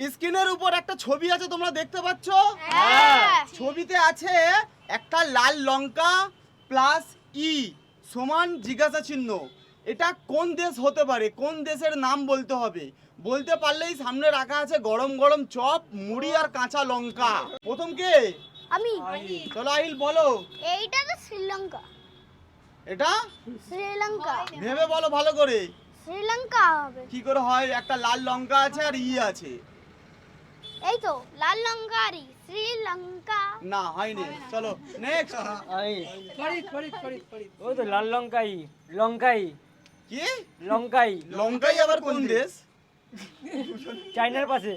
স্ক্রিনের উপর একটা ছবি আছে তোমরা দেখতে পাচ্ছ? হ্যাঁ। ছবিতে আছে একটা লাল লঙ্কা প্লাস ই সমান জিজ্ঞাসা চিহ্ন। এটা কোন দেশ হতে পারে? কোন দেশের নাম বলতে হবে? বলতে পারলেই সামনে রাখা আছে গরম গরম চপ মুড়ি আর কাঁচা লঙ্কা। প্রথম কে? আমি। চলো আহিল বলো। এইটা তো শ্রীলঙ্কা। এটা? শ্রীলঙ্কা। ভেবে বলো ভালো করে। শ্রীলঙ্কা হবে। কি করে হয়? একটা লাল লঙ্কা আছে আর ই আছে। এই তো লাল লঙ্কারি শ্রীলঙ্কা না হয়নি। চলো নেক্সট আমি ফরিদ ফরিদ ফরিদ ফরিদ। ওই তো লাল লঙ্কাই লঙ্কাই। কি? লঙ্কাই। লঙ্কাই আবার কোন দেশ? চাইনার পাশে।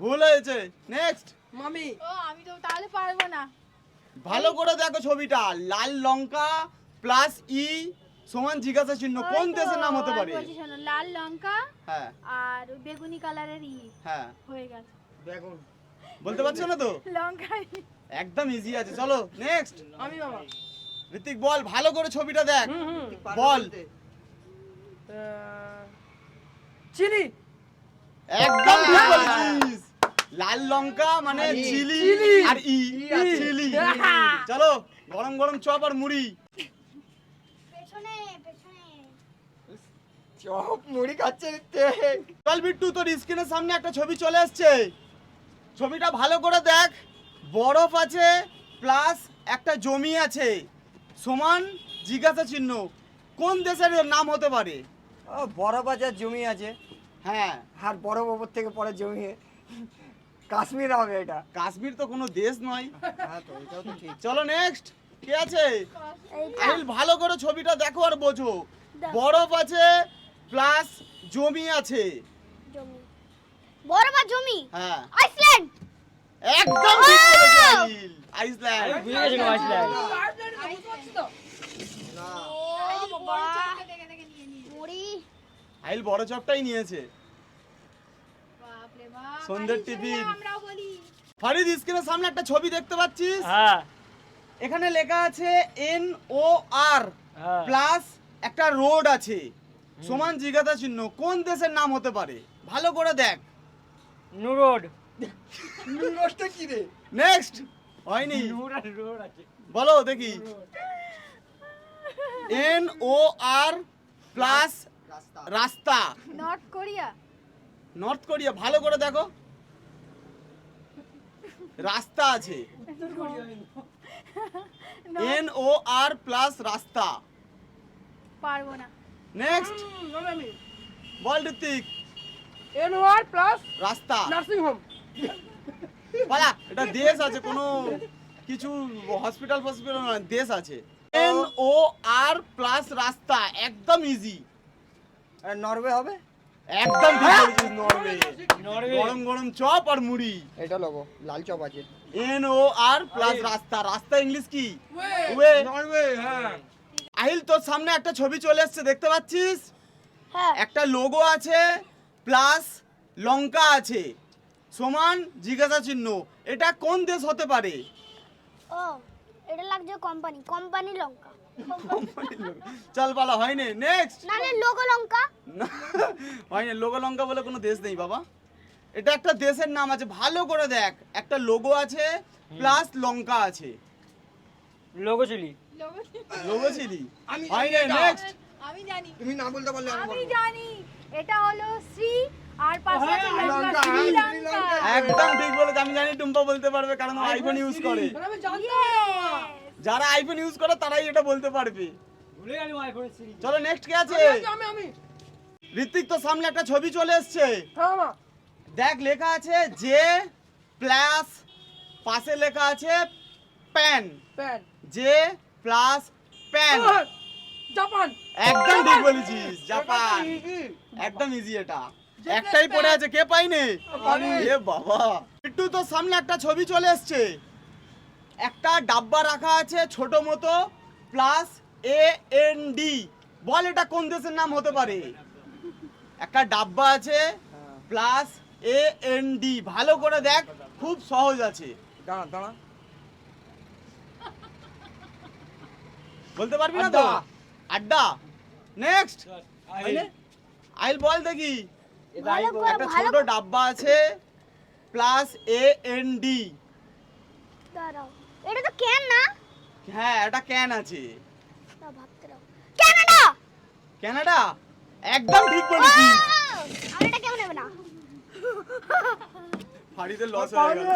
ভুল হয়েছে। নেক্সট মামি। ও আমি তো তাহলে পারব না। ভালো করে দেখো ছবিটা। লাল লঙ্কা প্লাস ই সমান জিজ্ঞাসা চিহ্ন কোন দেশের নাম হতে পারে? লাল লঙ্কা হ্যাঁ। আর বেগুনি কালারের ই হ্যাঁ। হয়ে গেছে। বেগুন। বলতে পারছ না তো? লঙ্কাই একদম ইজি আছে চলো নেক্সট আমি বাবা। ঋতিক বল ভালো করে ছবিটা দেখ। বল। চিনি। একদম ঠিক বলেছিস। লাল লঙ্কা মানে চিলি আর ই। চিলি। চলো গরম গরম চপ আর মুড়ি। চপ মুড়ি খাচ্ছে চল বিট্টু তোর স্ক্রিনের সামনে একটা ছবি চলে এসছে ছবিটা ভালো করে দেখ। বরফ আছে প্লাস একটা জমি আছে। সমান জিজ্ঞাসা চিহ্ন। কোন দেশের নাম হতে পারে? ও বড় বাজার জমি আছে। হ্যাঁ। আর বড় ওপর থেকে পরে জমি। কাশ্মীর হবে এটা। কাশ্মীর তো কোনো দেশ নয়। হ্যাঁ তো ঠিক। চলো নেক্সট কে আছে? ভালো করে ছবিটা দেখো আর বোঝো। বরফ আছে প্লাস জমি আছে। জমি। বড় বা জমি? হ্যাঁ। আইসল্যান্ড। একদম ঠিক বলেছে আহিল আইসল্যান্ড। আইসল্যান্ড। ও বাবা। মুড়ি আহিল বড়। চপটাই নিয়েছে। সন্ধ্যের টিফিন। সঙ্গে আমরাও বলি। ফারিদ স্ক্রিনের সামনে একটা ছবি দেখতে পাচ্ছিস? হ্যাঁ। এখানে লেখা আছে এন ও আর হ্যাঁ। প্লাস একটা রোড আছে। সমান জিজ্ঞাসা চিহ্ন কোন দেশের নাম হতে পারে? ভালো করে দেখ। নুরোড। নুডলসটা কি রে? নেক্সট হয়নি। বলো দেখি। এন ও আর প্লাস রাস্তা। নর্থ কোরিয়া নর্থ কোরিয়া ভালো করে দেখো। রাস্তা আছে। এন ও আর প্লাস রাস্তা। পারব না। নেক্সট বল Hrithik N O R plus রাস্তা। নার্সিং হোম বলা এটা দেশ আছে কোনো কিছু হসপিটাল ফসপিটাল নয় দেশ আছে। এন ও আর প্লাস রাস্তা একদম ইজি নরওয়ে হবে? একদম নরওয়ে নরওয়ে গরম গরম চপ আর মুড়ি। এটা লোগো লাল চপ আছে। N O R. প্লাস রাস্তা রাস্তা ইংলিশ কি? ওয়ে নরওয়ে হ্যাঁ। আহিল তোর সামনে একটা ছবি চলে এসেছে দেখতে পাচ্ছিস? হ্যাঁ। একটা লোগো আছে প্লাস লঙ্কা আছে। সমান জিজ্ঞাসা চিহ্ন এটা কোন দেশ হতে পারে? ও এটা লাগছে কোম্পানি কোম্পানি লঙ্কা। চল বলা হয়নি নেক্সট নালে লোগো লঙ্কা। হয়নি লোগো লঙ্কা বলে কোনো দেশ নেই বাবা। এটা একটা দেশের নাম আছে ভালো করে দেখ একটা লোগো আছে প্লাস লঙ্কা আছে। লোগো চিলি লোগো চিলি আমি। নেক্সট আমি জানি। তুমি না বলতে পারলে আমি আমি জানি এটা হলো শ্রী আর পাশে হ্যাঁ, লঙ্কা শ্রীলঙ্কা। একদম ঠিক বলেছে আমি জানি টুম্পা বলতে পারবে কারণ ও আইফোন ইউজ করে। Yes! যারা আইফোন ইউজ করে তারাই এটা বলতে পারবে। ভুলে গেলাম আইফোনের সিরিজ চলো নেক্সট কে আছে? আমি আমি ঋত্বিক তো সামনে একটা ছবি চলে এসছে। দেখ লেখা আছে জে প্লাস পাশে লেখা আছে pan pan J plus pan Japan. একদম ঠিক বলেছিস জাপান। একদম ইজি এটা। একটাই পড়ে আছে কে পাইনি। এ বাবা। একটু তো সামনে একটা ছবি চলে এসছে। একটা ডাব্বা রাখা আছে ছোট মতো প্লাস এ এন ডি বল এটা কোন দেশের নাম হতে পারে? একটা ডাব্বা আছে প্লাস এ এন ডি ভালো করে দেখ খুব সহজ আছে। দাঁড়া দাঁড়া। বলতে পারবি না তো? আড্ডা। নেক্সট আইল। বল দেখি। একটা ছোট ডাব্বা আছে প্লাস এ এন ডি দাঁড়াও। এটা তো ক্যান না? হ্যাঁ একটা ক্যান আছে। ক্যানাডা ক্যানাডা একদম ঠিক বলেছিস। আমি এটা কেমন নেবে না? ফাড়িতে লস হয়ে গেল।